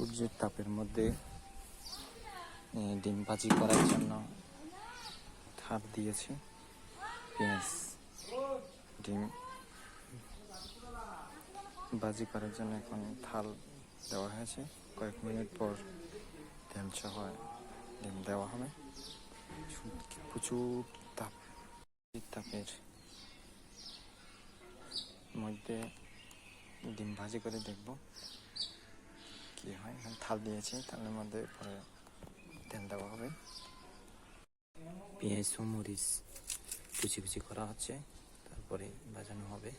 সূর্যের তাপের মধ্যে ডিম ভাজি করার জন্য থাপ দিয়েছি। পেঁয়াজ, ডিম ভাজি করার জন্য এখন থাল দেওয়া হয়েছে। কয়েক মিনিট পর তেল সহ ডিম দেওয়া হবে। প্রচুর তাপ তাপের মধ্যে ডিম ভাজি করে দেখব। কি হয়? এখানে থাল দিয়েছি থালের মধ্যে পরে তেল দেওয়া হবে পেঁয়াজ ও মরিচ কুচি কুচি করা হচ্ছে, তারপরে ভাজানো হবে।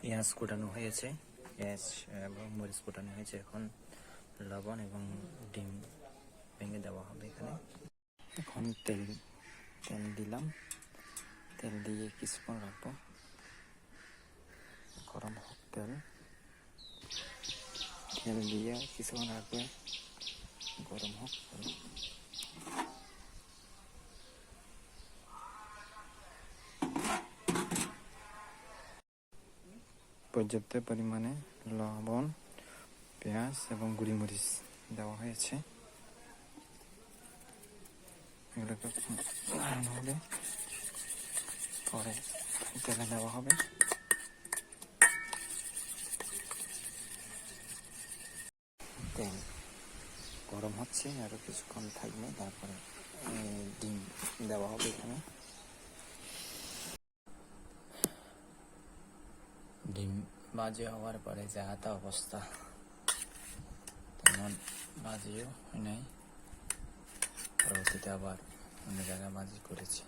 পেঁয়াজ কোটানো হয়েছে, পেঁয়াজ এবং মরিচ কোটানো হয়েছে। এখন লবণ এবং ডিম ভেঙে দেওয়া হবে এখানে। এখন তেল তেল দিলাম। তেল দিয়ে কিছুক্ষণ রাখব গরম হোক তেল তেল দিয়ে কিছুক্ষণ রাখবে গরম হোক। পর্যাপ্ত পরিমাণে লবণ পেঁয়াজ এবং গুঁড়িমরিচ দেওয়া হয়েছে এগুলোকে পরে তেলে দেওয়া হবে তেল। গরম হচ্ছে আরও কিছুক্ষণ থাকবে, তারপরে ডিম দেওয়া হবে এখানে। ডিম বাজে হওয়ার পরে যা তা অবস্থা, তেমন বাজিও হয় নাই। পরবর্তীতে আবার অন্য জায়গায় বাজি করেছি।